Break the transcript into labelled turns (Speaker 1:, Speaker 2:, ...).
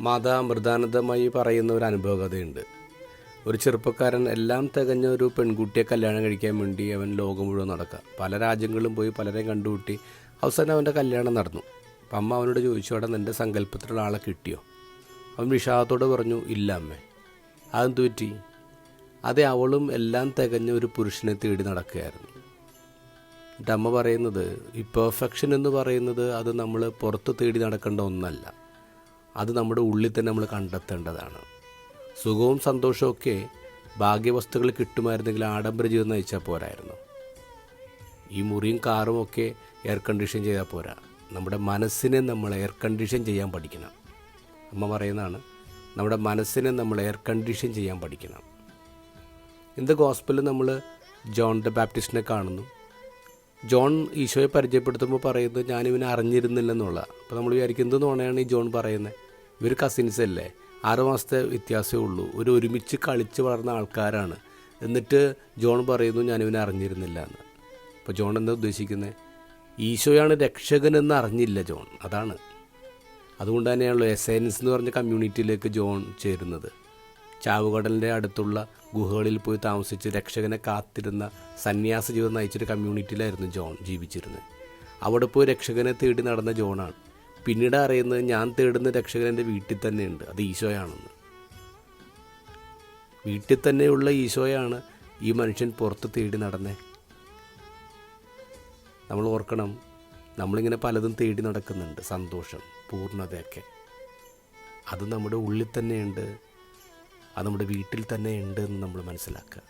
Speaker 1: മാതാ മൃദാനന്ദമായി പറയുന്ന ഒരു അനുഭവകഥയുണ്ട്. ഒരു ചെറുപ്പക്കാരൻ എല്ലാം തികഞ്ഞ ഒരു പെൺകുട്ടിയെ കല്യാണം കഴിക്കാൻ വേണ്ടി അവൻ ലോകം മുഴുവൻ നടക്കുക പല രാജ്യങ്ങളിലും പോയി പലരെയും കണ്ടുകൂട്ടി അവസാനം അവന്റെ കല്യാണം നടന്നു. അപ്പം അമ്മ അവനോട് ചോദിച്ചു അവിടെ നിന്റെ സങ്കല്പത്തിലുള്ള ആളെ കിട്ടിയോ? അവൻ വിഷാദത്തോട് പറഞ്ഞു ഇല്ല അമ്മേ. അതെന്തു പറ്റി? അതെ അവളും എല്ലാം തികഞ്ഞ ഒരു പുരുഷനെ തേടി നടക്കുകയായിരുന്നു. എന്നിട്ട് അമ്മ പറയുന്നത് ഈ പെർഫെക്ഷൻ എന്ന് പറയുന്നത് അത് നമ്മൾ പുറത്ത് തേടി നടക്കേണ്ട ഒന്നല്ല. അത് നമ്മുടെ ഉള്ളിൽ തന്നെ നമ്മൾ കണ്ടെത്തേണ്ടതാണ്. സുഖവും സന്തോഷവും ഒക്കെ ഭാഗ്യവസ്തുക്കൾ കിട്ടുമായിരുന്നെങ്കിൽ ആഡംബര ജീവിതം നയിച്ചാൽ പോരായിരുന്നു. ഈ മുറിയും കാറും ഒക്കെ എയർ കണ്ടീഷൻ ചെയ്താൽ പോരാ. നമ്മുടെ മനസ്സിനെ നമ്മൾ എയർ കണ്ടീഷൻ ചെയ്യാൻ പഠിക്കണം. അമ്മ പറയുന്നതാണ് നമ്മുടെ മനസ്സിനെ നമ്മൾ എയർ കണ്ടീഷൻ ചെയ്യാൻ പഠിക്കണം. ഇന്ന് ഗോസ്പലിൽ നമ്മൾ ജോൺ ദ ബാപ്റ്റിസ്റ്റിനെ കാണുന്നു. ജോൺ ഈശോയെ പരിചയപ്പെടുത്തുമ്പോൾ പറയുന്നത് ഞാനിവനെ അറിഞ്ഞിരുന്നില്ലെന്നുള്ള. അപ്പോൾ നമ്മൾ വിചാരിക്കുന്നത് നുണയാണ് ഈ ജോൺ പറയുന്നത് ഇവർ കസിൻസ് അല്ലേ? ആറ് മാസത്തെ വ്യത്യാസമേ ഉള്ളൂ. ഒരു ഒരുമിച്ച് കളിച്ച് വളർന്ന ആൾക്കാരാണ്. എന്നിട്ട് ജോൺ പറയുന്നു ഞാനിവനെ അറിഞ്ഞിരുന്നില്ല എന്ന് അപ്പോൾ ജോൺ എന്താ ഉദ്ദേശിക്കുന്നത് ഈശോയാണ് രക്ഷകനെന്ന് അറിഞ്ഞില്ല ജോൺ. അതാണ്. അതുകൊണ്ട് തന്നെയാണല്ലോ എസൈൻസ് എന്ന് പറഞ്ഞ കമ്മ്യൂണിറ്റിയിലേക്ക് ജോൺ ചേരുന്നത്. ചാവുകടലിന്റെ അടുത്തുള്ള ഗുഹകളിൽ പോയി താമസിച്ച് രക്ഷകനെ കാത്തിരുന്ന സന്യാസ ജീവിതം നയിച്ചൊരു കമ്മ്യൂണിറ്റിയിലായിരുന്നു ജോൺ ജീവിച്ചിരുന്നത്. അവിടെ പോയി രക്ഷകനെ തേടി നടന്ന ജോണാണ്. പിന്നീട് അറിയുന്നത് ഞാൻ തേടുന്ന രക്ഷകൻ എന്റെ വീട്ടിൽ തന്നെയുണ്ട്. അത് ഈശോയാണെന്ന്. വീട്ടിൽ തന്നെയുള്ള ഈശോയാണ് ഈ മനുഷ്യൻ പുറത്ത് തേടി നടന്നേ. നമ്മൾ ഓർക്കണം നമ്മളിങ്ങനെ പലതും തേടി നടക്കുന്നുണ്ട്. സന്തോഷം പൂർണതയൊക്കെ. അത് നമ്മുടെ ഉള്ളിൽ തന്നെയുണ്ട്. അത് നമ്മുടെ വീട്ടിൽ തന്നെ ഉണ്ട് എന്ന് നമ്മൾ മനസ്സിലാക്കുക.